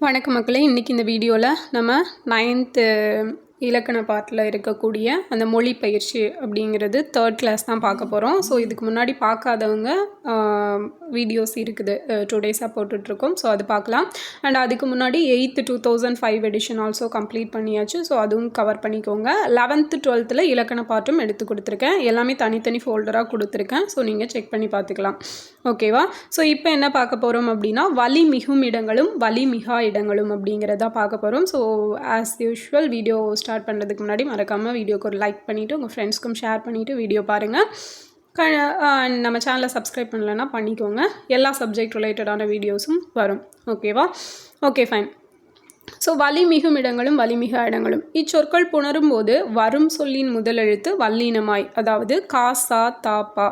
வணக்க மக்களே. இன்றைக்கி இந்த வீடியோவில் நம்ம நைன்த்து இலக்கண பாட்டில் இருக்கக்கூடிய அந்த மொழி பயிற்சி அப்படிங்கிறது தேர்ட் கிளாஸ் தான் பார்க்க போகிறோம் ஸோ இதுக்கு முன்னாடி பார்க்காதவங்க வீடியோஸ் இருக்குது. டூ டேஸாக போட்டுட்ருக்கோம். ஸோ அது பார்க்கலாம். அண்ட் அதுக்கு முன்னாடி eight two thousand five edition also complete பண்ணியாச்சு. ஸோ அதுவும் கவர் பண்ணிக்கோங்க. லெவன்த்து டுவெல்த்தில் இலக்கண பாட்டும் எடுத்து கொடுத்துருக்கேன். எல்லாமே தனித்தனி ஃபோல்டராக கொடுத்துருக்கேன். ஸோ நீங்கள் செக் பண்ணி பார்த்துக்கலாம். ஓகேவா ஸோ இப்போ என்ன பார்க்க போகிறோம் அப்படின்னா வலி மிகும் இடங்களும் வலி மிகா இடங்களும் அப்படிங்கிறத பார்க்க போகிறோம் so as usual video start start பண்ணுறதுக்கு முன்னாடி மறக்காமல் வீடியோக்கு ஒரு லைக் பண்ணிவிட்டு உங்கள் ஃப்ரெண்ட்ஸ்க்கும் ஷேர் பண்ணிவிட்டு வீடியோ பாருங்கள் க நம்ம சேனலை சப்ஸ்கிரைப் பண்ணலைன்னா பண்ணிக்கோங்க. எல்லா சப்ஜெக்ட் ரிலேட்டடான வீடியோஸும் வரும். ஓகேவா ஓகே ஃபைன் ஸோ வலிமிகும் இடங்களும் வலிமிக இடங்களும். இச்சொற்கள் புணரும் போது வரும் சொல்லின் முதலெழுத்து வல்லினமாய் அதாவது காசா தாப்பா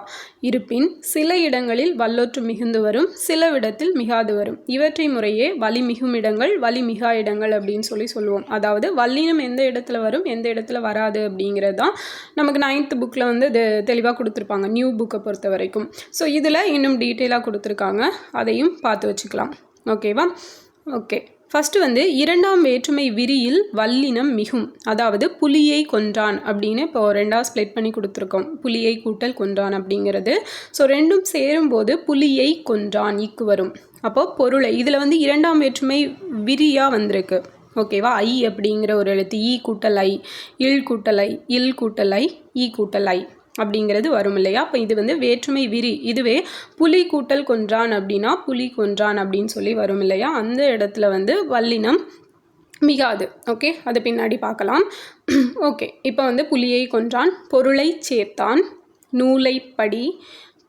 இருப்பின் சில இடங்களில் வல்லொற்று மிகுந்து வரும் சில இடத்தில் மிகாது வரும். இவற்றை முறையே வலிமிகும் இடங்கள் வலிமிகா இடங்கள் அப்படின்னு சொல்லி சொல்லுவோம். அதாவது வல்லினம் எந்த இடத்துல வரும் எந்த இடத்துல வராது அப்படிங்கிறது தான் நமக்கு நைன்த் புக்கில் வந்து இது தெளிவாக கொடுத்துருப்பாங்க நியூ புக்கை பொறுத்த வரைக்கும். ஸோ இதில் இன்னும் டீட்டெயிலாக கொடுத்துருக்காங்க. அதையும் பார்த்து வச்சுக்கலாம். ஓகேவா ஓகே ஃபஸ்ட்டு வந்து இரண்டாம் வேற்றுமை விரியில் வல்லினம் மிகும். அதாவது புலியை கொன்றான் அப்படின்னு இப்போ ரெண்டாக ஸ்ப்ளிட் பண்ணி கொடுத்துருக்கோம். புலியை கூட்டல் கொன்றான் அப்படிங்கிறது. ஸோ ரெண்டும் சேரும்போது புலியை கொன்றான் இக்கு வரும். அப்போது பொருளை இதில் வந்து இரண்டாம் வேற்றுமை விரியாக வந்திருக்கு. ஓகேவா ஐ அப்படிங்கிற ஒரு எழுத்து. ஈ கூட்டல் ஐ இல் கூட்டல் ஐ இல் கூட்டல் ஐ ஈ e கூட்டல் ஐ அப்படிங்கிறது வரும் இல்லையா? அப்போ இது வந்து வேற்றுமை விரி. இதுவே புலி கூட்டல் கொன்றான் அப்படின்னா புலி கொன்றான் அப்படின்னு சொல்லி வரும் இல்லையா? அந்த இடத்துல வந்து வல்லினம் மிகாது. ஓகே? அதை பின்னாடி பார்க்கலாம். ஓகே. இப்போ வந்து புலியை கொன்றான். பொருளை சேர்த்தான். நூலை படி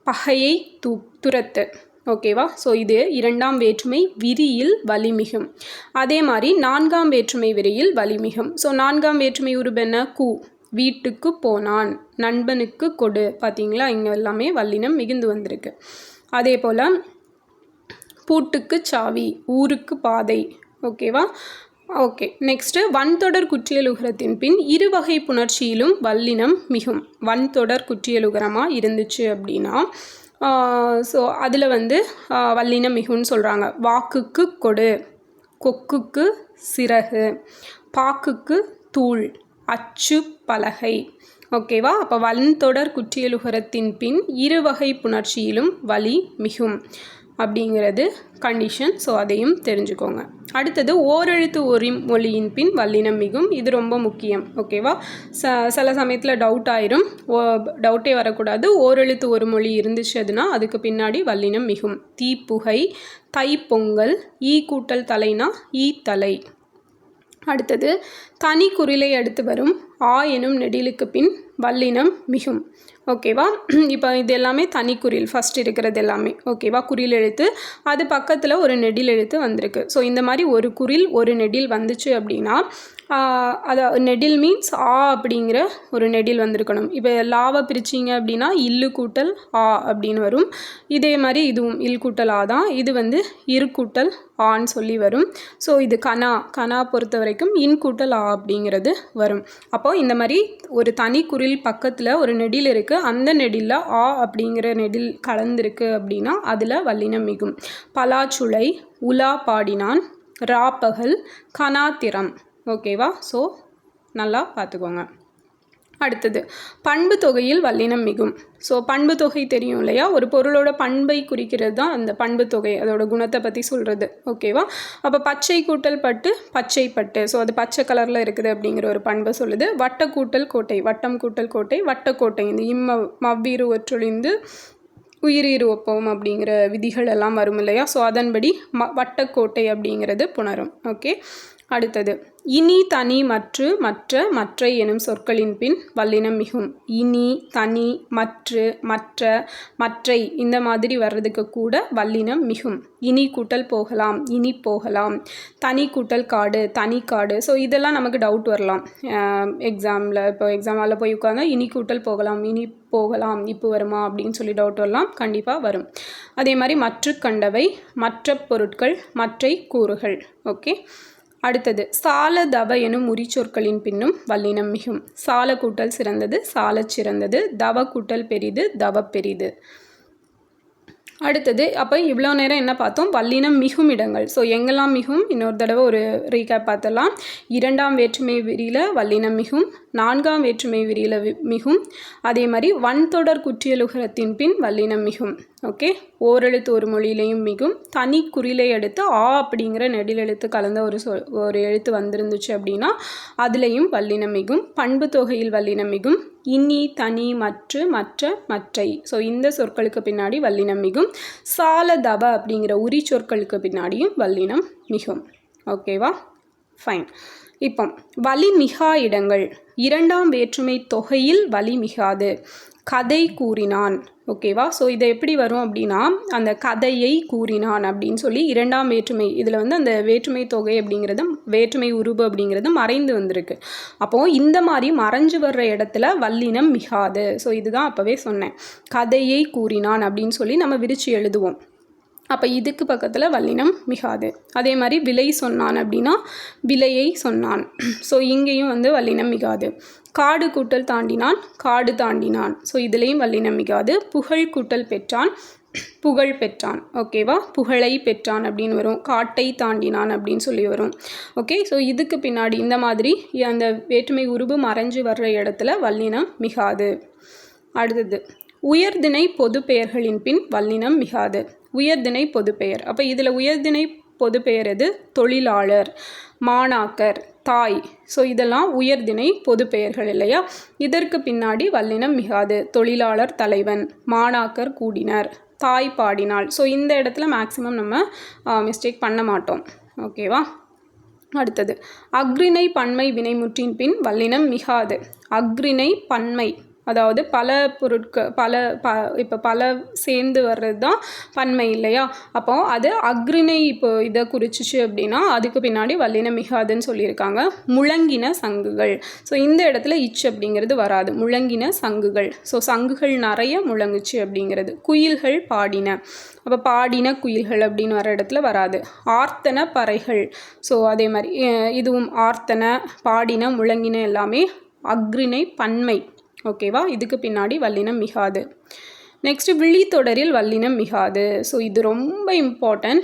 பகையை து துரத்து. ஓகேவா? ஸோ இது இரண்டாம் வேற்றுமை விரியில் வலிமிகும். அதே மாதிரி நான்காம் வேற்றுமை விரியில் வலிமிகும். ஸோ நான்காம் வேற்றுமை உருபென்ன கூ. வீட்டுக்கு போனான். நண்பனுக்கு கொடு. பார்த்தீங்களா இங்கே எல்லாமே வல்லினம் மிகுந்து வந்திருக்கு. அதே போல் பூட்டுக்கு சாவி ஊருக்கு பாதை. ஓகேவா? ஓகே. நெக்ஸ்ட்டு வன்தொடர் குற்றியலுகரத்தின் பின் இருவகை புணர்ச்சியிலும் வல்லினம் மிகும். வன்தொடர் குற்றியலுகரமாக இருந்துச்சு அப்படின்னா ஸோ அதில் வந்து வல்லினம் மிகுன்னு சொல்கிறாங்க வாக்குக்கு கொடு. கொக்குக்கு சிறகு. பாக்குக்கு தூள். அச்சு பலகை ஓகேவா? அப்போ வன்தொடர் குற்றியலுகரத்தின் பின் இரு வகை புணர்ச்சியிலும் வலி மிகும் அப்படிங்கிறது கண்டிஷன் ஸோ அதையும் தெரிஞ்சுக்கோங்க. அடுத்தது ஓரெழுத்து ஒரு மொழியின் பின் வல்லினம் மிகும். இது ரொம்ப முக்கியம். ஓகேவா? ச சில சமயத்தில் டவுட் ஆயிரும். ஓ டவுட்டே வரக்கூடாது. ஓரெழுத்து ஒரு மொழி இருந்துச்சு அதுனா அதுக்கு பின்னாடி வல்லினம் மிகும். தீப்புகை தைப்பொங்கல் ஈ கூட்டல் தலைனா ஈ தலை. அடுத்தது தனி குறிலை அடுத்து வரும். ஆ எனும் நெடிலுக்கு பின் வல்லினம் மிகும். ஓகேவா? இப்போ இது எல்லாமே தனி குறில் ஃபஸ்ட் இருக்கிறது எல்லாமே. ஓகேவா? குரில் எழுத்து. அது பக்கத்தில் ஒரு நெடில் எழுத்து வந்திருக்கு. ஸோ இந்த மாதிரி ஒரு குறில் ஒரு நெடில் வந்துச்சு அப்படின்னா அதை நெடில் மீன்ஸ் ஆ அப்படிங்கிற ஒரு நெடில் வந்திருக்கணும். இப்போ லாவை பிரிச்சிங்க அப்படின்னா இல்லு கூட்டல் ஆ அப்படின்னு வரும். இதே மாதிரி இதுவும் இல் கூட்டல் ஆ தான். இது வந்து இரு கூட்டல் ஆன்னு சொல்லி வரும். ஸோ இது கனா கனா பொறுத்த வரைக்கும் இன் கூட்டல் ஆ அப்படிங்கிறது வரும். அப்போது இந்த மாதிரி ஒரு தனி குரில் பக்கத்தில் ஒரு நெடில் இருக்குது அந்த நெடிலில் ஆ அப்படிங்கிற நெடில் கலந்துருக்கு அப்படின்னா அதில் வல்லினம் மிகும். பலாச்சுளை உலா பாடினான் ராப்பகல் கனாத்திரம். ஓகேவா? ஸோ நல்லா பார்த்துக்கோங்க அடுத்தது பண்பு தொகையில் வல்லினம் மிகும். ஸோ பண்பு தொகை தெரியும் இல்லையா? ஒரு பொருளோட பண்பை குறிக்கிறது தான் அந்த பண்பு தொகை அதோட குணத்தை பற்றி சொல்கிறது ஓகேவா? அப்போ பச்சை கூட்டல் பட்டு பச்சை பட்டு. ஸோ அது பச்சை கலரில் இருக்குது அப்படிங்கிற ஒரு பண்பை சொல்லுது. வட்ட கூட்டல் கோட்டை வட்டம் கூட்டல் கோட்டை வட்டக்கோட்டை இந்த இம்ம மவ்வீறு ஒற்றொழிந்து உயிரீர் ஒப்பவும் அப்படிங்கிற விதிகள் எல்லாம் வரும் இல்லையா? ஸோ அதன்படி ம வட்டக்கோட்டை அப்படிங்கிறது புணரும். ஓகே? அடுத்தது இனி தனி மற்று மற்ற மற்றை எனும் சொற்களின் பின் வல்லினம் மிகும். இனி தனி மற்று மற்ற மற்றை இந்த மாதிரி வர்றதுக்கு கூட வல்லினம் மிகும். இனி கூட்டல் போகலாம் இனி போகலாம். தனி கூட்டல் காடு தனி காடு. ஸோ இதெல்லாம் நமக்கு டவுட் வரலாம். எக்ஸாமில் இப்போ எக்ஸாமில் போய் உட்காந்தா இனி கூட்டல் போகலாம் இனி போகலாம் இப்போ வருமா அப்படின்னு சொல்லி டவுட் வரலாம் கண்டிப்பாக வரும். அதே மாதிரி மற்ற கண்டவை மற்ற பொருட்கள் மற்றை கூறுகள். ஓகே அடுத்தது சால தவ எனும் உரிச்சொற்களின் பின்னும் வல்லினம் மிகும். சால கூட்டல் சிறந்தது சாலச் சிறந்தது தவ கூட்டல் பெரிது தவ பெரிது. அடுத்தது அப்போ இவ்வளோ நேரம் என்ன பார்த்தோம்? வல்லினம் மிகும் இடங்கள். ஸோ எங்கெல்லாம் மிகும்? இன்னொரு தடவை ஒரு ரீகேப் பார்த்தலாம் இரண்டாம் வேற்றுமை விரியில் வல்லினம் மிகும் நான்காம் வேற்றுமை விரியில் மிகும். அதே மாதிரி வன்தொடர் குற்றியலுகரத்தின் பின் வல்லினம் மிகும். ஓகே? ஓரெழுத்து ஒரு மொழியிலையும் மிகும். தனி குறிலை எடுத்து ஆ அப்படிங்கிற நெடிலெழுத்து கலந்த ஒரு சொல் ஒரு எழுத்து வந்திருந்துச்சு அப்படின்னா அதுலேயும் வல்லினம் மிகும். பண்பு தொகையில் வல்லினம் மிகும். இனி தனி மற்று மற்ற மற்றை. ஸோ இந்த சொற்களுக்கு பின்னாடி வல்லினம் மிகும். சால தப அப்படிங்கிற உரி சொற்களுக்கு பின்னாடியும் வல்லினம் மிகும். ஓகேவா? ஃபைன் இப்போ வலி மிகா இடங்கள். இரண்டாம் வேற்றுமை தொகையில் வலி மிகாது கதை கூறினான். ஓகேவா ஸோ இதை எப்படி வரும் அப்படின்னா அந்த கதையை கூறினான் அப்படின்னு சொல்லி இரண்டாம் வேற்றுமை இதில் வந்து அந்த வேற்றுமை தொகை அப்படிங்கிறது வேற்றுமை உருவு அப்படிங்கிறது மறைந்து வந்திருக்கு. அப்போது இந்த மாதிரி மறைஞ்சு வர்ற இடத்துல வல்லினம் மிகாது. ஸோ இதுதான் அப்போவே சொன்னேன். கதையை கூறினான் அப்படின்னு சொல்லி நம்ம விரித்து எழுதுவோம். அப்போ இதுக்கு பக்கத்தில் வல்லினம் மிகாது. அதே மாதிரி விலை சொன்னான் அப்படின்னா விலையை சொன்னான். ஸோ இங்கேயும் வந்து வல்லினம் மிகாது. காடு கூட்டல் தாண்டினான் காடு தாண்டினான். ஸோ இதுலேயும் வல்லினம் மிகாது. புகழ் கூட்டல் பெற்றான் புகழ் பெற்றான். ஓகேவா புகழை பெற்றான் அப்படின்னு வரும். காட்டை தாண்டினான் அப்படின்னு சொல்லி வரும். ஓகே ஸோ இதுக்கு பின்னாடி இந்த மாதிரி அந்த வேற்றுமை உருவு மறைஞ்சு வர்ற இடத்துல வல்லினம் மிகாது. அடுத்தது உயர்திணை பொது பெயர்களின் பின் வல்லினம் மிகாது. உயர்திணை பொதுப்பெயர். அப்போ இதில் உயர்திணை பொதுப்பெயர் எது? தொழிலாளர் மாணாக்கர் தாய். ஸோ இதெல்லாம் உயர்திணை பொது பெயர்கள் இல்லையா? இதற்கு பின்னாடி வல்லினம் மிகாது தொழிலாளர் தலைவன் மாணாக்கர் கூடினர் தாய் பாடினாள். ஸோ இந்த இடத்துல மேக்ஸிமம் நம்ம மிஸ்டேக் பண்ண மாட்டோம். ஓகேவா அடுத்தது அக்ரிணை பன்மை வினைமுற்றின் பின் வல்லினம் மிகாது. அக்ரிணை பன்மை அதாவது பல பொருட்கள் பல ப இப்போ பல சேர்ந்து வர்றது தான் பன்மை இல்லையா? அப்போ அது அக்ரிணை இப்போ இதை குறிச்சிச்சு அப்படின்னா அதுக்கு பின்னாடி வல்லின மிகாதுன்னு சொல்லியிருக்காங்க. முழங்கின சங்குகள். ஸோ இந்த இடத்துல இச் அப்படிங்கிறது வராது. முழங்கின சங்குகள். ஸோ சங்குகள் நிறைய முழங்குச்சு அப்படிங்கிறது. குயில்கள் பாடின. அப்போ பாடின குயில்கள் அப்படின்னு வர இடத்துல வராது. ஆர்த்தன பறைகள். ஸோ அதே மாதிரி இதுவும் ஆர்த்தன பாடின முழங்கின எல்லாமே அக்ரிணை பன்மை. ஓகேவா? இதுக்கு பின்னாடி வல்லினம் மிகாது. நெக்ஸ்ட்டு விழித்தொடரில் வல்லினம் மிகாது. ஸோ இது ரொம்ப இம்பார்ட்டன்ட்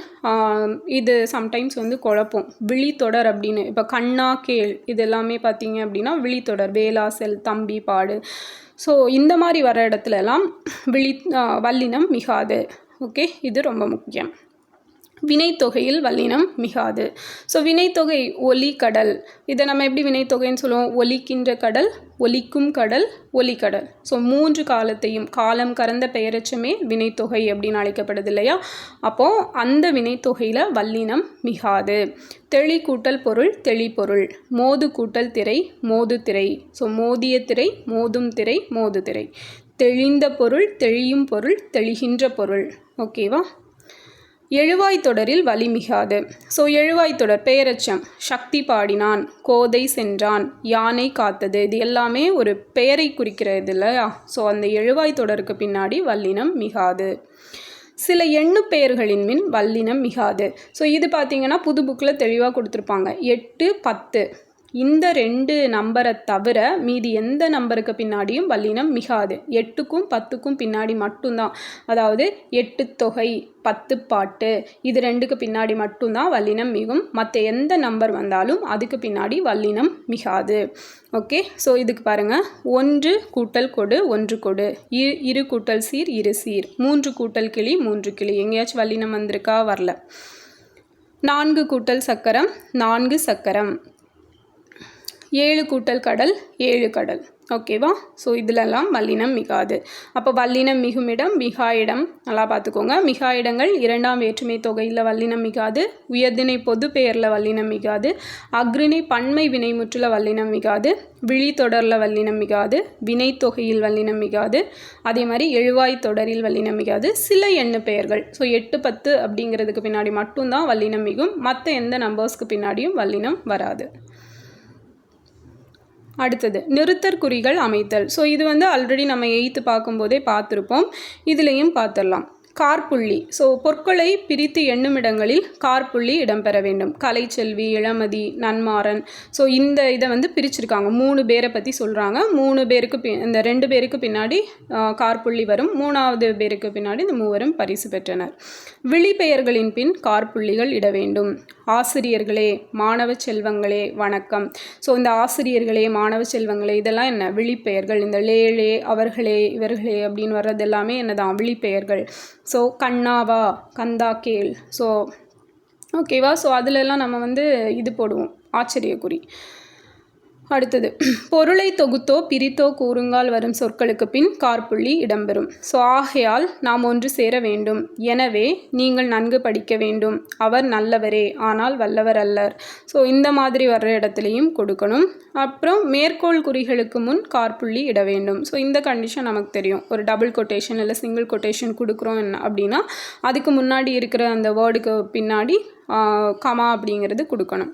இது சம்டைம்ஸ் வந்து குழப்பம். விழித்தொடர் அப்படின்னு இப்போ கண்ணா கேள் இது எல்லாமே பார்த்தீங்க அப்படின்னா விழித்தொடர் வேலா செல் தம்பி பாடு. ஸோ இந்த மாதிரி வர இடத்துலலாம் விழி வல்லினம் மிகாது. ஓகே இது ரொம்ப முக்கியம். வினைத்தொகையில் வல்லினம் மிகாது. ஸோ வினைத்தொகை ஒலி கடல். இதை நம்ம எப்படி வினைத்தொகைன்னு சொல்லுவோம்? ஒலிக்கின்ற கடல் ஒலிக்கும் கடல் ஒலிக்கடல் ஸோ மூன்று காலத்தையும் காலம் கறந்த பெயரச்சமே வினைத்தொகை அப்படின்னு அழைக்கப்படுது இல்லையா? அப்போது அந்த வினைத்தொகையில் வல்லினம் மிகாது. தெளி கூட்டல் பொருள் தெளிப்பொருள் மோது கூட்டல் திரை மோது திரை. ஸோ மோதிய திரை மோதும் திரை மோது திரை. தெளிந்த பொருள் தெளியும் பொருள் தெளிகின்ற பொருள். ஓகேவா எழுவாய் தொடரில் வலிமிகாது. ஸோ எழுவாய் தொடர் பெயரச்சம் சக்தி பாடினான் கோதை சென்றான் யானை காத்தது. இது எல்லாமே ஒரு பெயரை குறிக்கிறது இல்லையா ஸோ அந்த எழுவாய் தொடருக்கு பின்னாடி வல்லினம் மிகாது. சில எண்ணு பெயர்களின் மின் வல்லினம் மிகாது. ஸோ இது பார்த்தீங்கன்னா புது புக்கில் தெளிவாக கொடுத்துருப்பாங்க. எட்டு பத்து. இந்த ரெண்டு நம்பரை தவிர மீதி எந்த நம்பருக்கு பின்னாடியும் வல்லினம் மிகாது. எட்டுக்கும் பத்துக்கும் பின்னாடி மட்டும்தான். அதாவது எட்டு தொகை பத்து பாட்டு இது ரெண்டுக்கு பின்னாடி மட்டும்தான் வல்லினம் மிகும். மற்ற எந்த நம்பர் வந்தாலும் அதுக்கு பின்னாடி வல்லினம் மிகாது. ஓகே? ஸோ இதுக்கு பாருங்கள் ஒன்று கூட்டல் கொடு ஒன்று கொடு. இரு இரு கூட்டல் சீர் இரு சீர். மூன்று கூட்டல் கிளி மூன்று கிளி. எங்கேயாச்சும் வல்லினம் வந்திருக்கா? வரல. நான்கு கூட்டல் சக்கரம் நான்கு சக்கரம். ஏழு கூட்டல் கடல் ஏழு கடல். ஓகேவா ஸோ இதிலெல்லாம் வல்லினம் மிகாது. அப்போ வல்லினம் மிகுமிடம் மிகா இடம். நல்லா பார்த்துக்கோங்க மிகா இடங்கள் இரண்டாம் வேற்றுமை தொகையில் வல்லினம் மிகாது. உயர்தினை பொது பெயரில் வல்லினம் மிகாது. அக்ரிணை பன்மை வினைமுற்றில் வல்லினம் மிகாது. விழி தொடரில் வல்லினம் மிகாது. வினை தொகையில் வல்லினம் மிகாது. அதே மாதிரி எழுவாய் தொடரில் வல்லினம் மிகாது. சில எண்ணு பெயர்கள். ஸோ எட்டு பத்து அப்படிங்கிறதுக்கு பின்னாடி மட்டும்தான் வல்லினம் மிகும். மற்ற எந்த நம்பர்ஸ்க்கு பின்னாடியும் வல்லினம் வராது. அடுத்தது நிறுத்தற் குறிகள் அமைத்தல். ஸோ இது வந்து ஆல்ரெடி நம்ம எயித்து பார்க்கும்போதே பார்த்துருப்போம். இதுலேயும் பார்த்துடலாம் கார்புள்ளி. ஸோ பொற்களை பிரித்து எண்ணும் இடங்களில் கார்புள்ளி இடம்பெற வேண்டும். கலைச்செல்வி இளமதி நன்மாறன். ஸோ இந்த இதை வந்து பிரிச்சிருக்காங்க. மூணு பேரை பற்றி சொல்கிறாங்க மூணு பேருக்கு பி இந்த ரெண்டு பேருக்கு பின்னாடி கார்புள்ளி வரும். மூணாவது பேருக்கு பின்னாடி இந்த மூவரும் பரிசு பெற்றனர். விழிப்பெயர்களின் பின் கார்புள்ளிகள் இட வேண்டும். ஆசிரியர்களே மாணவ செல்வங்களே வணக்கம். ஸோ இந்த ஆசிரியர்களே மாணவ செல்வங்களே இதெல்லாம் என்ன? விழிப்பெயர்கள். இந்த லேலே அவர்களே இவர்களே அப்படின்னு வர்றது எல்லாமே என்னதான்? விழிப்பெயர்கள். ஸோ கண்ணாவா கந்தா கேள். ஸோ ஓகேவா ஸோ அதிலெல்லாம் நம்ம வந்து இது போடுவோம். ஆச்சரியக்குறி. அடுத்தது பொருளை தொகுத்தோ பிரித்தோ கூறுங்கால் வரும் சொற்களுக்கு பின் கார்புள்ளி இடம்பெறும். ஸோ ஆகையால் நாம் ஒன்று சேர வேண்டும். எனவே நீங்கள் நன்கு படிக்க வேண்டும். அவர் நல்லவரே ஆனால் வல்லவர் அல்லர். ஸோ இந்த மாதிரி வர்ற இடத்துலையும் கொடுக்கணும். அப்புறம் மேற்கோள் குறிகளுக்கு முன் கார்புள்ளி இட வேண்டும். ஸோ இந்த கண்டிஷன் நமக்கு தெரியும். ஒரு டபுள் கொட்டேஷன் இல்லை சிங்கிள் கொட்டேஷன் கொடுக்குறோம் என்ன அப்படின்னா அதுக்கு முன்னாடி இருக்கிற அந்த வேர்டுக்கு பின்னாடி கமா அப்படிங்கிறது கொடுக்கணும்.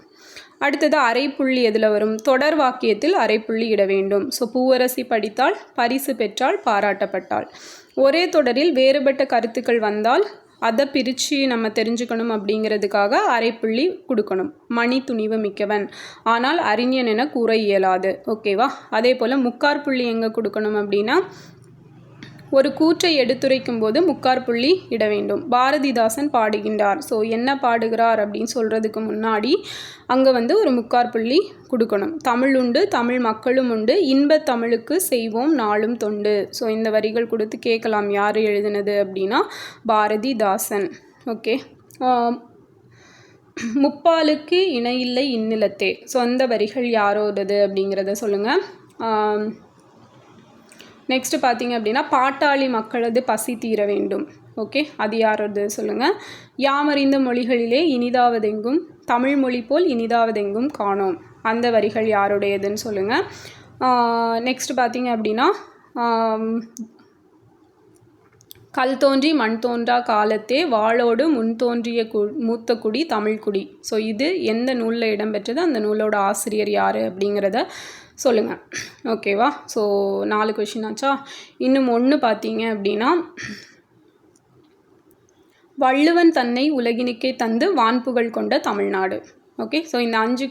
அடுத்தது அரைப்புள்ளி எதில் வரும்? தொடர் வாக்கியத்தில் அரைப்புள்ளி இட வேண்டும். ஸோ பூவரசி படித்தால் பரிசு பெற்றால் பாராட்டப்பட்டால். ஒரே தொடரில் வேறுபட்ட கருத்துக்கள் வந்தால் அதை பிரித்து நம்ம தெரிஞ்சுக்கணும் அப்படிங்கிறதுக்காக அரைப்புள்ளி கொடுக்கணும். மணி துணிவு மிக்கவன். ஆனால் அறிஞன் என கூற இயலாது. ஓகேவா அதே போல் முக்கார் புள்ளி எங்கே கொடுக்கணும் அப்படின்னா ஒரு கூற்றை எடுத்துரைக்கும் போது முக்கார் புள்ளி இட வேண்டும். பாரதிதாசன் பாடுகின்றார். ஸோ என்ன பாடுகிறார் அப்படின்னு சொல்கிறதுக்கு முன்னாடி அங்கே வந்து ஒரு முக்கார் புள்ளி கொடுக்கணும். தமிழ் உண்டு தமிழ் மக்களும் உண்டு. இன்ப தமிழுக்கு செய்வோம் நாளும் தொண்டு. ஸோ இந்த வரிகள் கொடுத்து கேட்கலாம் யார் எழுதினது அப்படின்னா பாரதிதாசன். ஓகே. முப்பாலுக்கு இணையில்லை இந்நிலத்தே ஸோ அந்த வரிகள் யாரோடது அப்படிங்கிறத சொல்லுங்கள் நெக்ஸ்ட்டு பார்த்தீங்க அப்படின்னா பாட்டாளி மக்களது பசி தீர வேண்டும். ஓகே அது யாரது சொல்லுங்கள் யாமறிந்த மொழிகளிலே இனிதாவதெங்கும் தமிழ் மொழி போல் இனிதாவதெங்கும் காணோம். அந்த வரிகள் யாருடையதுன்னு சொல்லுங்கள் நெக்ஸ்ட் பார்த்தீங்க அப்படின்னா கல் தோன்றி மண் தோன்றா காலத்தே வாளோடு முன் தோன்றிய கு மூத்த குடி தமிழ்குடி ஸோ இது எந்த நூலில் இடம்பெற்றது? அந்த நூலோட ஆசிரியர் யார் அப்படிங்கிறத சொல்லுங்கள் ஓகேவா ஸோ நாலு கொஷின் ஆச்சா? இன்னும் ஒன்று பார்த்தீங்க அப்படின்னா வள்ளுவன் தன்னை உலகினுக்கே தந்து வான்புகழ் கொண்ட தமிழ்நாடு. ஓகே ஸோ இந்த அஞ்சு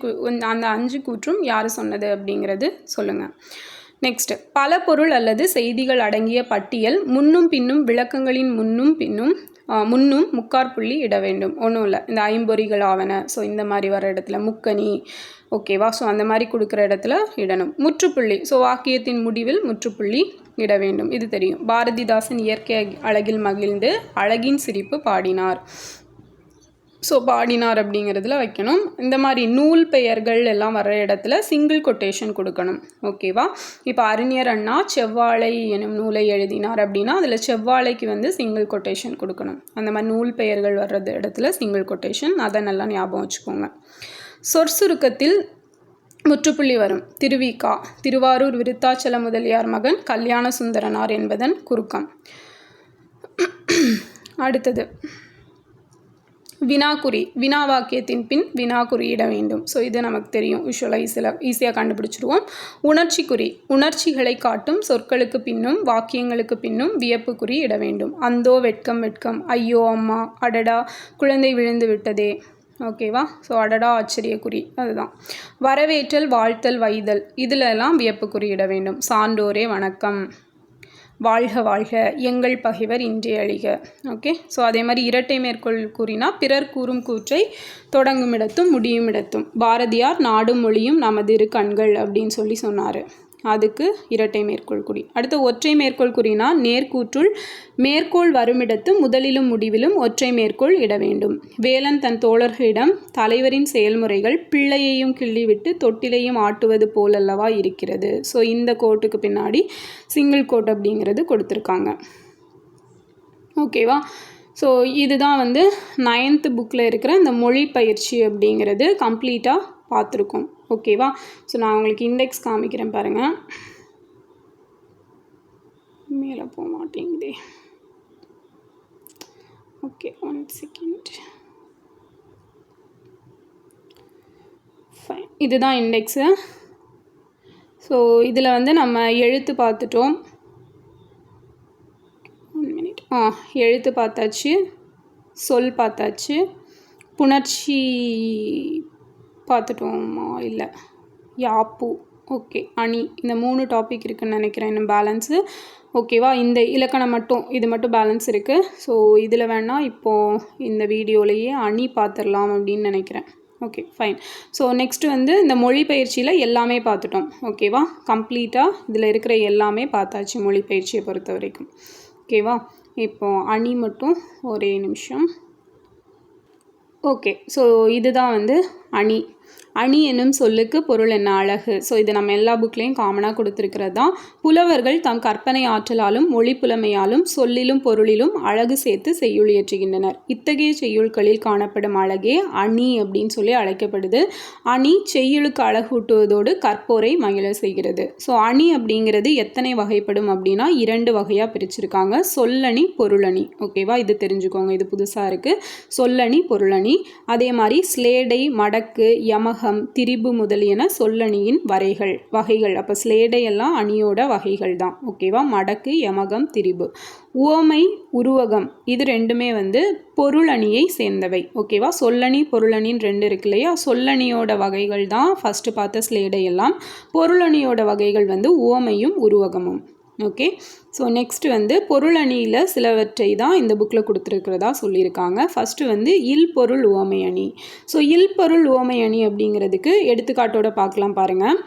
அந்த அஞ்சு கூற்றும் யார் சொன்னது அப்படிங்கிறது சொல்லுங்கள் நெக்ஸ்ட் பல பொருள் அல்லது செய்திகள் அடங்கிய பட்டியல் முன்னும் பின்னும் விளக்கங்களின் முன்னும் பின்னும் முன்னும் முக்கார் புள்ளி இட வேண்டும். ஒன்றும் இல்லை. இந்த ஐம்பொறிகள் ஆவன. ஸோ இந்த மாதிரி வர இடத்துல முக்கணி ஓகேவா ஸோ அந்த மாதிரி கொடுக்குற இடத்துல இடணும். முற்றுப்புள்ளி ஸோ வாக்கியத்தின் முடிவில் முற்றுப்புள்ளி இட வேண்டும். இது தெரியும். பாரதிதாசன் இயற்கை அழகில் மகிழ்ந்து அழகின் சிரிப்பு பாடினார். ஸோ பாடினார் அப்படிங்கிறதுல வைக்கணும். இந்த மாதிரி நூல் பெயர்கள் எல்லாம் வர்ற இடத்துல சிங்கிள் கொட்டேஷன் கொடுக்கணும். ஓகேவா இப்போ அறிஞர் அண்ணா செவ்வாழை எனும் நூலை எழுதினார் அப்படின்னா அதில் செவ்வாழைக்கு வந்து சிங்கிள் கொட்டேஷன் கொடுக்கணும். அந்த மாதிரி நூல் பெயர்கள் வர்றது இடத்துல சிங்கிள் கொட்டேஷன் அதை நல்லா ஞாபகம் வச்சுக்கோங்க. சொற்சுருக்கத்தில் முற்றுப்புள்ளி வரும். திருவிக்கா திருவாரூர் விருத்தாச்சல முதலியார் மகன் கல்யாண சுந்தரனார் என்பதன் குறுக்கம். அடுத்தது. வினாக்குறி வினா வாக்கியத்தின் பின் வினாக்குறி இட வேண்டும். ஸோ இது நமக்கு தெரியும். யூஸ்வலாக ஈஸியில் ஈஸியாக கண்டுபிடிச்சிருவோம். உணர்ச்சி குறி உணர்ச்சிகளை காட்டும் சொற்களுக்கு பின்னும் வாக்கியங்களுக்கு பின்னும் வியப்பு குறி இட வேண்டும். அந்தோ வெட்கம் வெட்கம் ஐயோ அம்மா அடடா குழந்தை விழுந்து விட்டதே. ஓகேவா ஸோ அடடா ஆச்சரியக்குறி. அதுதான். வரவேற்றல் வாழ்த்தல் வைதல். இதிலெல்லாம் வியப்பு குறியிட வேண்டும். சான்றோரே வணக்கம். வாழ்க வாழ்க. எங்கள் பகைவர் இன்றே அழிக. ஓகே ஸோ அதே மாதிரி இரட்டை மேற்கோள் கூறினா பிறர் கூறும் கூற்றை தொடங்கும் இடத்தும் முடியும் இடத்தும் பாரதியார் நாடும் மொழியும் நமது இரு கண்கள் அப்படின்னு சொல்லி சொன்னார். அதுக்கு இரட்டை மேற்கோள் குறி. அடுத்து ஒற்றை மேற்கோள் குறினா நேர்கூற்றுள் மேற்கோள் வருமிடத்து முதலிலும் முடிவிலும் ஒற்றை மேற்கோள் இட வேண்டும். வேலன் தன் தோழர்களிடம் தலைவரின் செயல்முறைகள் பிள்ளையையும் கிள்ளிவிட்டு தொட்டிலையும் ஆட்டுவது போலல்லவா இருக்கிறது. ஸோ இந்த கோட்டுக்கு பின்னாடி சிங்கிள் கோட் அப்படிங்கிறது கொடுத்துருக்காங்க. ஓகேவா ஸோ இதுதான் வந்து நைன்த்து புக்கில் இருக்கிற இந்த மொழி பயிற்சி அப்படிங்கிறது கம்ப்ளீட்டாக பார்த்துருக்கோம். ஓகேவா ஸோ நான் உங்களுக்கு இண்டெக்ஸ் காமிக்கிறேன் பாருங்கள் மேலே போக மாட்டேங்குதே. ஓகே ஒன் செகண்ட் ஃபைன் இதுதான் இண்டெக்ஸு ஸோ இதில் வந்து நம்ம எழுத்து பார்த்துட்டோம். ஒன் மினிட் ஆ எழுத்து பார்த்தாச்சு. சொல் பார்த்தாச்சு. புணர்ச்சி பார்த்துட்டோமா? இல்லை. யாப்பு ஓகே. அணி. இந்த மூணு டாபிக் இருக்குதுன்னு நினைக்கிறேன். இன்னும் பேலன்ஸு ஓகேவா? இந்த இலக்கணம் மட்டும். இது மட்டும் பேலன்ஸ் இருக்குது ஸோ இதில் வேணால் இப்போது இந்த வீடியோலேயே அணி பார்த்துடலாம் அப்படின்னு நினைக்கிறேன். ஓகே ஃபைன் ஸோ நெக்ஸ்ட்டு வந்து இந்த மொழி பயிற்சியில் எல்லாமே பார்த்துட்டோம். ஓகேவா? கம்ப்ளீட்டாக இதில் இருக்கிற எல்லாமே பார்த்தாச்சு மொழி பயிற்சியை பொறுத்த வரைக்கும். ஓகேவா? இப்போது அணி மட்டும் ஒரே நிமிஷம். ஓகே. ஸோ இதுதான் வந்து அணி. அணி என்னும் சொல்லுக்கு பொருள் என்ன அழகு? ஸோ இது நம்ம எல்லா புக்லேயும் காமனாக கொடுத்துருக்கிறது தான். புலவர்கள் தம் கற்பனை ஆற்றலாலும் மொழி புலமையாலும் சொல்லிலும் பொருளிலும் அழகு சேர்த்து செய்யுள் இயற்றுகின்றனர். இத்தகைய செய்யுள்களில் காணப்படும் அழகே அணி அப்படின்னு சொல்லி அழைக்கப்படுது. அணி செய்யுளுக்கு அழகூட்டுவதோடு கற்போரை மகிழ செய்கிறது. ஸோ அணி அப்படிங்கிறது எத்தனை வகைப்படும் அப்படின்னா இரண்டு வகையாக பிரிச்சிருக்காங்க. சொல்லணி பொருளணி. ஓகேவா இது தெரிஞ்சுக்கோங்க. இது புதுசாக இருக்குது சொல்லணி பொருளணி. அதே மாதிரி ஸ்லேடை மடக்கு எம் யமகம் திரிபு முதலியன சொல்லணியின் வரைகள் வகைகள். அப்போ ஸ்லேடை எல்லாம் அணியோட வகைகள் தான். ஓகேவா மடக்கு யமகம் திரிபு. உவமை உருவகம் இது ரெண்டுமே வந்து பொருளணியை சேர்ந்தவை. ஓகேவா சொல்லணி பொருளணின்னு ரெண்டு இருக்கு இல்லையா? சொல்லணியோட வகைகள் தான் ஃபஸ்ட்டு பார்த்த ஸ்லேடை எல்லாம் பொருளணியோட வகைகள் வந்து உவமையும் உருவகமும். ஓகே ஸோ நெக்ஸ்ட் வந்து பொருளணியில் சிலவற்றை தான் இந்த புக்கில் கொடுத்துருக்கிறதா சொல்லியிருக்காங்க. ஃபஸ்ட்டு வந்து இல் பொருள் ஓமை அணி. ஸோ இல் பொருள் ஓமை அணி அப்படிங்கிறதுக்கு எடுத்துக்காட்டோட பார்க்கலாம் பாருங்கள்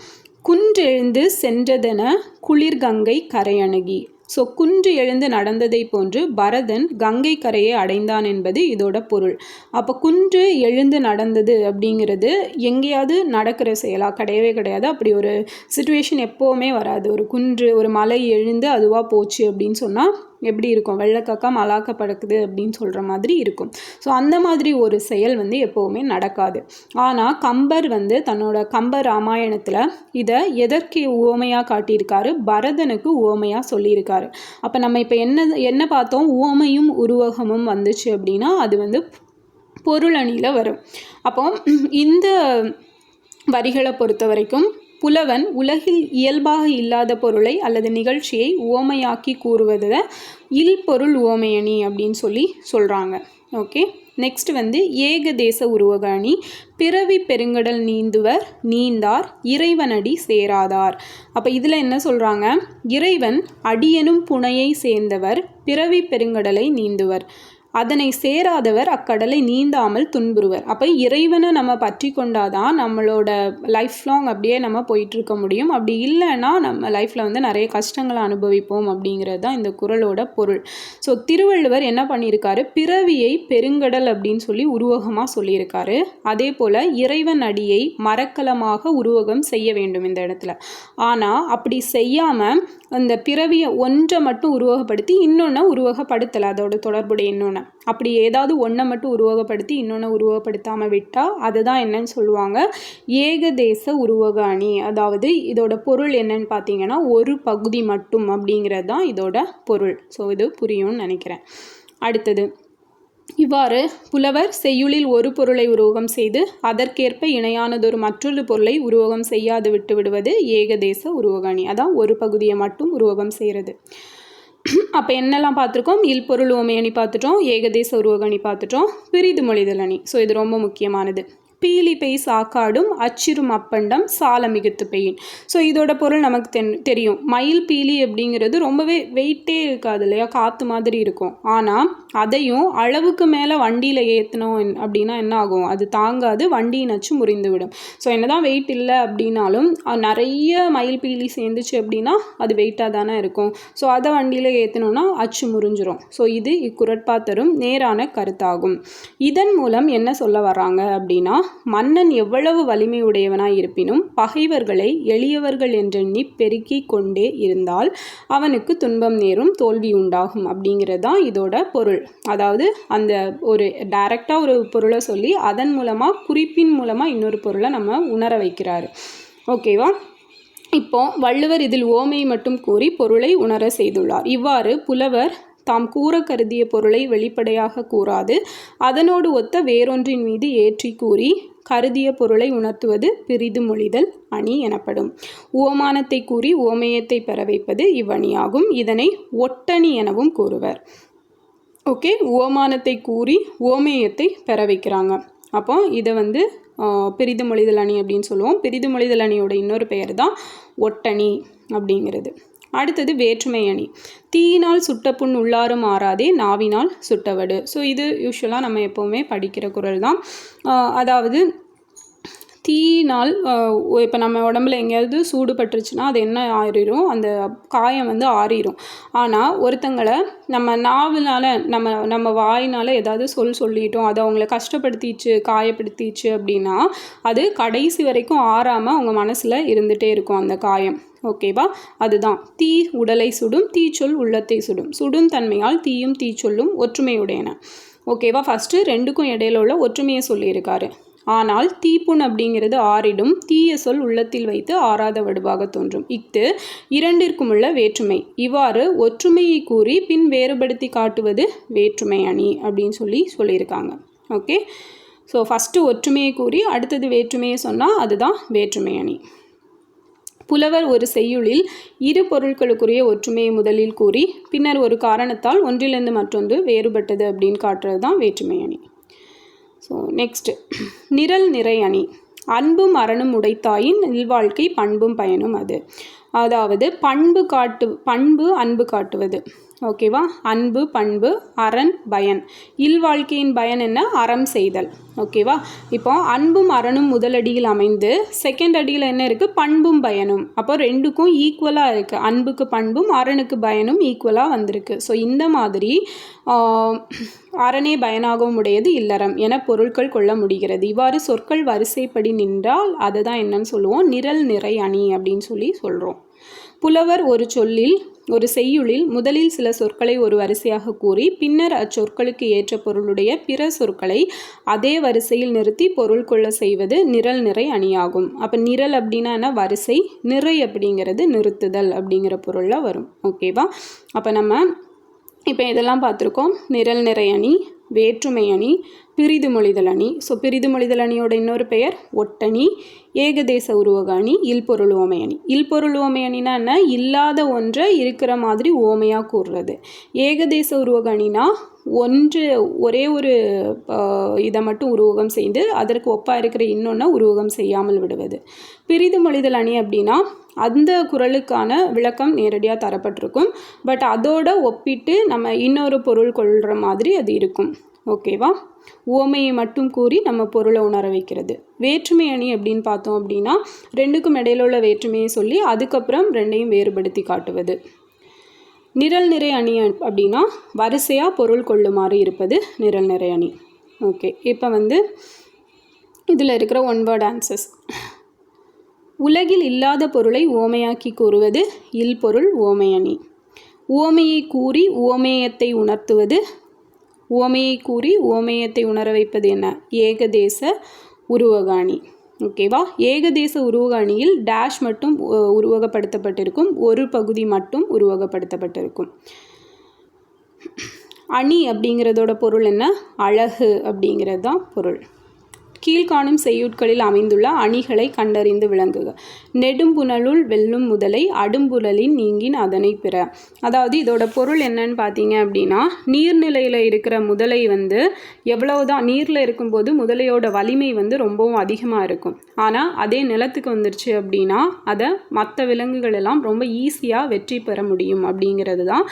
குன்றெழுந்து சென்றதென குளிர்கங்கை கரையணுகி. ஸோ குன்று எழுந்து நடந்ததை போன்று பரதன் கங்கை கரையை அடைந்தான் என்பது இதோட பொருள். அப்போ குன்று எழுந்து நடந்தது அப்படிங்கிறது எங்கேயாவது நடக்கிற செயலாக கிடையவே கிடையாது. அப்படி ஒரு சுச்சுவேஷன் எப்போவுமே வராது. ஒரு குன்று ஒரு மலை எழுந்து அதுவாக போச்சு அப்படின்னு சொன்னால் எப்படி இருக்கும்? வெள்ளக்காக்கா மலாக்க படக்குது அப்படின்னு சொல்கிற மாதிரி இருக்கும். ஸோ அந்த மாதிரி ஒரு செயல் வந்து எப்போவுமே நடக்காது. ஆனால் கம்பர் வந்து தன்னோட கம்பர் ராமாயணத்தில் இதை எதற்கு உவமையாக காட்டியிருக்காரு? பரதனுக்கு உவமையாக சொல்லியிருக்காரு. அப்போ நம்ம இப்போ என்ன என்ன பார்த்தோம்? உவமையும் உருவகமும் வந்துச்சு அப்படின்னா அது வந்து பொருளணியில் வரும். அப்போ இந்த வரிகளை பொறுத்த வரைக்கும் புலவன் உலகில் இயல்பாக இல்லாத பொருளை அல்லது நிகழ்ச்சியை உவமையாக்கி கூறுவது இல் பொருள் உவமையணி அப்படின்னு சொல்லி சொல்கிறாங்க ஓகே. நெக்ஸ்ட் வந்து ஏகதேச உருவக அணி பிறவி பெருங்கடல் நீந்துவர் நீந்தார் இறைவனடி சேராதார். அப்போ இதில் என்ன சொல்கிறாங்க இறைவன் அடியெனும் புனையை சேர்ந்தவர் பிறவி பெருங்கடலை நீந்துவர். அதனை சேராதவர் அக்கடலை நீந்தாமல் துன்புறுவர். அப்போ இறைவனை நம்ம பற்றி கொண்டாதான் நம்மளோட லைஃப் லாங் அப்படியே நம்ம போயிட்டுருக்க முடியும். அப்படி இல்லைன்னா நம்ம லைஃப்பில் வந்து நிறைய கஷ்டங்களை அனுபவிப்போம் அப்படிங்கிறது தான் இந்த குரலோட பொருள். ஸோ திருவள்ளுவர் என்ன பண்ணியிருக்காரு? பிறவியை பெருங்கடல் அப்படின்னு சொல்லி உருவகமாக சொல்லியிருக்காரு. அதே போல் இறைவன் அடியை மரக்கலமாக உருவகம் செய்ய வேண்டும் இந்த இடத்துல. ஆனால் அப்படி செய்யாமல் அந்த பிறவியை ஒன்றை மட்டும் உருவகப்படுத்தி இன்னொன்று உருவகப்படுத்தலை அதோட தொடர்புடைய இன்னொன்று அப்படி ஏதாவது ஒன்றை மட்டும் உருவகப்படுத்தி இன்னொன்று உருவகப்படுத்தாமல் விட்டால் அதுதான் என்னன்னு சொல்லுவாங்க. ஏகதேச உருவக அணி. அதாவது இதோட பொருள் என்னன்னு பார்த்தீங்கன்னா ஒரு பகுதி மட்டும் அப்படிங்கிறது தான் இதோட பொருள். ஸோ இது புரியும்னு நினைக்கிறேன். அடுத்தது இவ்வாறு புலவர் செய்யுளில் ஒரு பொருளை உருவகம் செய்து அதற்கேற்ப இணையானதொரு மற்றொரு பொருளை உருவகம் செய்யாது விட்டு விடுவது ஏகதேச உருவக அணி. அதான் ஒரு பகுதியை மட்டும் உருவகம் செய்கிறது. அப்போ என்னெல்லாம் பார்த்துருக்கோம்? இல்பொருள் உமையணி பார்த்துட்டோம் ஏகதேச உருவகணி பார்த்துட்டோம் பிரிது மொழிதல் அணி. ஸோ இது ரொம்ப முக்கியமானது. பீலி பெய் சாக்காடும் அச்சிரும் அப்பண்டம் சால மிகுத்து பெயின். ஸோ இதோட பொருள் நமக்கு தென் தெரியும். மயில் பீலி அப்படிங்கிறது ரொம்பவே வெயிட்டே இருக்காது இல்லையா? காற்று மாதிரி இருக்கும். ஆனால் அதையும் அளவுக்கு மேலே வண்டியில் ஏற்றினோம் அப்படின்னா என்ன ஆகும்? அது தாங்காது வண்டி நச்சு முறிந்து விடும் ஸோ என்னதான் வெயிட் இல்லை அப்படின்னாலும் நிறைய மயில் பீலி சேர்ந்துச்சு அப்படின்னா அது வெயிட்டாக தானே இருக்கும். ஸோ அதை வண்டியில் ஏற்றினோன்னா அச்சு முறிஞ்சிரும். ஸோ இது இக்குரட்பா தரும் நேரான கருத்தாகும். இதன் மூலம் என்ன சொல்ல வராங்க அப்படின்னா மன்னன் எவ்வளவு வலிமையுடையவனாய் இருப்பினும் பகைவர்களை எளியவர்கள் என்றெண்ணி பெருக்கிக் கொண்டே இருந்தால் அவனுக்கு துன்பம் நேரும் தோல்வி உண்டாகும் அப்படிங்கிறது தான் இதோட பொருள். அதாவது அந்த ஒரு டைரக்டாக ஒரு பொருளை சொல்லி அதன் மூலமாக குறிப்பின் மூலமாக இன்னொரு பொருளை நம்ம உணர வைக்கிறாரு. ஓகேவா இப்போ வள்ளுவர் இதில் ஓமை மட்டும் கூறி பொருளை உணர செய்துள்ளார். இவ்வாறு புலவர் தாம் கூற கருதிய பொருளை வெளிப்படையாக கூறாது. அதனோடு ஒத்த வேறொன்றின் மீது ஏற்றி கூறி கருதிய பொருளை உணர்த்துவது பிரிது மொழிதல் அணி எனப்படும். உவமானத்தை கூறி ஓமயத்தை பெற வைப்பது இவ்வணியாகும். இதனை ஒட்டணி எனவும் கூறுவர். ஓகே உவமானத்தை கூறி ஓமேயத்தை பெற வைக்கிறாங்க. அப்போ இதை வந்து பிரிது மொழிதல் அணி அப்படின்னு சொல்லுவோம். பிரிது மொழிதல் அணியோட இன்னொரு பெயர் தான் ஒட்டணி அப்படிங்கிறது. அடுத்தது வேற்றுமை அணி. தீயினால் சுட்ட புண் உள்ளாரும் ஆறாதே நாவினால் சுட்டவடு. ஸோ இது யூஸ்வலாக நம்ம எப்போவுமே படிக்கிற குரல் தான். அதாவது தீயினால் இப்போ நம்ம உடம்புல எங்கேயாவது சூடு பட்டுருச்சுன்னா அது என்ன ஆறிடும் அந்த காயம் வந்து ஆறிடும் ஆனால் ஒருத்தங்களை நம்ம நாவினால் நம்ம நம்ம வாயினால் ஏதாவது சொல் சொல்லிட்டோம் அது அவங்கள கஷ்டப்படுத்திச்சு காயப்படுத்திச்சு அப்படின்னா அது கடைசி வரைக்கும் ஆறாமல் அவங்க மனசில் இருந்துகிட்டே இருக்கும் அந்த காயம். ஓகேவா அதுதான். தீ உடலை சுடும் தீச்சொல் உள்ளத்தை சுடும். சுடும் தன்மையால் தீயும் தீச்சொல்லும் ஒற்றுமையுடையன. ஓகேவா ஃபஸ்ட்டு ரெண்டுக்கும் இடையில உள்ள ஒற்றுமையை சொல்லியிருக்காரு. ஆனால் தீப்புண் அப்படிங்கிறது ஆறிடும். தீய சொல் உள்ளத்தில் வைத்து ஆறாத வடுவாக தோன்றும். இஃது இரண்டிற்கும் உள்ள வேற்றுமை. இவ்வாறு ஒற்றுமையை கூறி பின் வேறுபடுத்தி காட்டுவது வேற்றுமை அணி அப்படின்னு சொல்லி சொல்லியிருக்காங்க. ஓகே ஸோ ஃபஸ்ட்டு ஒற்றுமையை கூறி அடுத்தது வேற்றுமையை சொன்னால் அதுதான் வேற்றுமை அணி. புலவர் ஒரு செய்யுளில் இரு பொருட்களுக்குரிய ஒற்றுமையை முதலில் கூறி பின்னர் ஒரு காரணத்தால் ஒன்றிலிருந்து மற்றொன்று வேறுபட்டது அப்படின்னு காட்டுறது தான் வேற்றுமை அணி. ஸோ நெக்ஸ்ட்டு நிரல் நிறை அணி. அன்பும் அரணும் உடைத்தாயின் இல்வாழ்க்கை பண்பும் பயனும் அது. அதாவது பண்பு காட்டு பண்பு அன்பு காட்டுவது. ஓகேவா? அன்பு பண்பு அரண் பயன். இல்வாழ்க்கையின் பயன் என்ன? அறம் செய்தல். ஓகேவா? இப்போ அன்பும் அரணும் முதலடியில் அமைந்து செகண்ட் அடியில் என்ன இருக்குது பண்பும் பயனும். அப்போ ரெண்டுக்கும் ஈக்குவலாக இருக்குது அன்புக்கு பண்பும் அரணுக்கு பயனும் ஈக்குவலாக வந்திருக்கு. ஸோ இந்த மாதிரி அரணே பயனாகவும் உடையது இல்லறம் என பொருட்கள் கொள்ள முடிகிறது. இவ்வாறு சொற்கள் வரிசைப்படி நின்றால் அதை தான் என்னன்னு சொல்லுவோம். நிரல் நிறை அணி அப்படின்னு சொல்லி சொல்கிறோம் புலவர் ஒரு சொல்லில் ஒரு செய்யுளில் முதலில் சில சொற்களை ஒரு வரிசையாக கூறி பின்னர் அச்சொற்களுக்கு ஏற்ற பொருளுடைய பிற சொற்களை அதே வரிசையில் நிறுத்தி பொருள் கொள்ள செய்வது நிரல் நிறை அணியாகும். அப்போ நிரல் அப்படின்னா வரிசை நிறை அப்படிங்கிறது நிறுத்துதல் அப்படிங்கிற பொருளில் வரும். ஓகேவா? அப்போ நம்ம இப்போ இதெல்லாம் பார்த்துருக்கோம். நிரல் நிறை அணி வேற்றுமை அணி பிரிது மொழிதல் அணி ஸோ பிரிது மொழிதல் அணியோட இன்னொரு பெயர் ஒட்டணி ஏகதேச உருவக அணி இல்பொருள் ஓமை அணி இல்பொருள் ஓமை அணினா என்ன? இல்லாத ஒன்றை இருக்கிற மாதிரி ஓமையாக கூறுறது. ஏகதேச உருவக அணினா ஒன்று ஒரே ஒரு இதை மட்டும் உருவகம் செய்து அதற்கு ஒப்பாக இருக்கிற இன்னொன்று உருவகம் செய்யாமல் விடுவது. பிரிது மொழிதல் அணி அப்படின்னா அந்த குரலுக்கான விளக்கம் நேரடியாக தரப்பட்டிருக்கும். பட் அதோட ஒப்பிட்டு நம்ம இன்னொரு பொருள் கொள்கிற மாதிரி அது இருக்கும். ஓகேவா? ஓமையை மட்டும் கூறி நம்ம பொருளை உணர வைக்கிறது. வேற்றுமை அணி அப்படின்னு பார்த்தோம் அப்படின்னா ரெண்டுக்கும் இடையில உள்ள வேற்றுமையை சொல்லி அதுக்கப்புறம் ரெண்டையும் வேறுபடுத்தி காட்டுவது. நிரல் நிறை அணி அப்படின்னா வரிசையாக பொருள் கொள்ளுமாறு இருப்பது நிரல் நிறை அணி. ஓகே இப்போ வந்து இதில் இருக்கிற ஒன் வேர்ட் ஆன்சர்ஸ் உலகில் இல்லாத பொருளை ஓமையாக்கி கூறுவது இல்பொருள் ஓமையணி ஓமையை கூறி ஓமேயத்தை உணர்த்துவது ஓமையை கூறி ஓமேயத்தை உணர வைப்பது என்ன? ஏகதேச உருவகாணி ஓகேவா ஏகதேச உருவக அணியில் டேஷ் மட்டும் உருவகப்படுத்தப்பட்டிருக்கும். ஒரு பகுதி மட்டும் உருவகப்படுத்தப்பட்டிருக்கும். அணி அப்படிங்கிறதோட பொருள் என்ன? அழகு அப்படிங்கிறது தான் பொருள். கீழ்காணும் செய்யுட்களில் அமைந்துள்ள அணிகளை கண்டறிந்து விளங்குக. நெடும்புணலுள் வெல்லும் முதலை அடும்புழலின் நீங்கின் அதனை பிற. அதாவது இதோட பொருள் என்னன்னு பார்த்தீங்க அப்படின்னா நீர்நிலையில் இருக்கிற முதலை வந்து எவ்வளவுதான் நீரில் இருக்கும்போது முதலையோட வலிமை வந்து ரொம்பவும் அதிகமாக இருக்கும். ஆனால் அதே நிலத்துக்கு வந்துருச்சு அப்படின்னா அதை மற்ற விலங்குகள் எல்லாம் ரொம்ப ஈஸியாக வெற்றி பெற முடியும் அப்படிங்கிறது தான்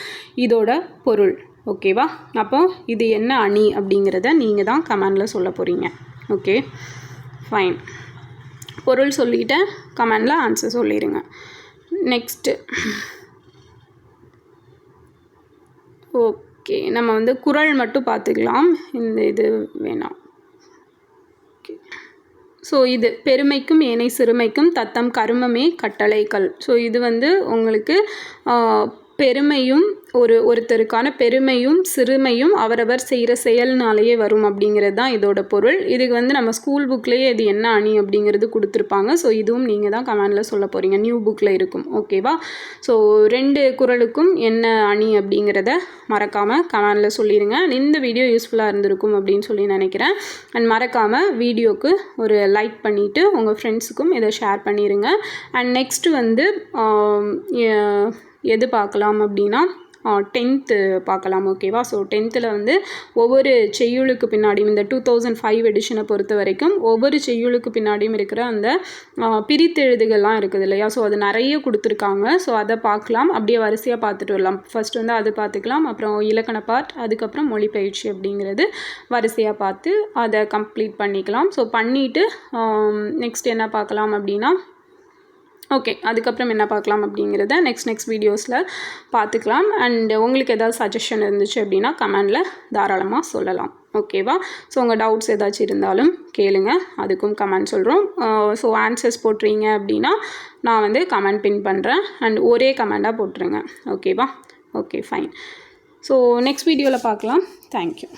இதோட பொருள். ஓகேவா? அப்போ இது என்ன அணி அப்படிங்கிறத நீங்கள் தான் கமெண்டில் சொல்ல போகிறீங்க ஓகே ஃபைன் பொருள் சொல்லிட்டேன் கமெண்டில் ஆன்சர் சொல்லிடுங்க நெக்ஸ்ட்டு ஓகே நம்ம வந்து குரல் மட்டும் பார்த்துக்கலாம். இந்த இது வேணாம். ஓகே ஸோ இது பெருமைக்கும் ஏனை சிறுமைக்கும் தத்தம் கருமமே கட்டளைகள். ஸோ இது வந்து உங்களுக்கு பெருமையும் ஒரு ஒருத்தருக்கான பெருமையும் சிறுமையும் அவரவர் செய்கிற செயல்னாலேயே வரும் அப்படிங்கிறது தான் இதோட பொருள். இதுக்கு வந்து நம்ம ஸ்கூல் புக்லேயே இது என்ன அணி அப்படிங்கிறது கொடுத்துருப்பாங்க. ஸோ இதுவும் நீங்கள் தான் கமெண்டில் சொல்ல போகிறீங்க நியூ புக்கில் இருக்கும். ஓகேவா ஸோ ரெண்டு குரலுக்கும் என்ன அணி அப்படிங்கிறத மறக்காமல் கமெண்டில் சொல்லிடுங்க இந்த வீடியோ யூஸ்ஃபுல்லாக இருந்திருக்கும் அப்படின்னு சொல்லி நினைக்கிறேன். அண்ட் மறக்காமல் வீடியோக்கு ஒரு லைக் பண்ணிவிட்டு உங்கள் ஃப்ரெண்ட்ஸுக்கும் இதை ஷேர் பண்ணிடுங்க அண்ட் நெக்ஸ்ட்டு வந்து எது பார்க்கலாம் அப்படின்னா டென்த்து பார்க்கலாம் ஓகேவா ஸோ டென்த்தில் வந்து ஒவ்வொரு செய்யுளுக்கு பின்னாடியும் இந்த டூ தௌசண்ட் ஃபைவ் எடிஷனை பொறுத்த வரைக்கும் ஒவ்வொரு செய்யுளுக்கு பின்னாடியும் இருக்கிற அந்த பிரித்தெழுதுகள்லாம் இருக்குது இல்லையா? ஸோ அது நிறைய கொடுத்துருக்காங்க. ஸோ அதை பார்க்கலாம். அப்படியே வரிசையாக பார்த்துட்டு வரலாம். ஃபர்ஸ்ட் வந்து அது பார்த்துக்கலாம். அப்புறம் இலக்கண பார்ட் அதுக்கப்புறம் மொழிப்பயிற்சி அப்படிங்கிறது வரிசையாக பார்த்து அதை கம்ப்ளீட் பண்ணிக்கலாம். ஸோ பண்ணிவிட்டு நெக்ஸ்ட் என்ன பார்க்கலாம் அப்படின்னா ஓகே அதுக்கப்புறம் என்ன பார்க்கலாம் அப்படிங்கிறத நெக்ஸ்ட் நெக்ஸ்ட் வீடியோஸில் பார்த்துக்கலாம். அண்ட் உங்களுக்கு ஏதாவது சஜஷன் இருந்துச்சு அப்படின்னா கமெண்டில் தாராளமாக சொல்லலாம். ஓகேவா ஸோ உங்கள் டவுட்ஸ் ஏதாச்சும் இருந்தாலும் கேளுங்க. அதுக்கும் கமெண்ட் சொல்கிறோம் ஸோ ஆன்சர்ஸ் போட்டுறீங்க அப்படின்னா நான் வந்து கமெண்ட் பின் பண்ணுறேன் அண்ட் ஒரே கமெண்டாக போட்டுருங்க. ஓகேவா ஓகே ஃபைன் ஸோ நெக்ஸ்ட் வீடியோவில் பார்க்கலாம். தேங்க்யூ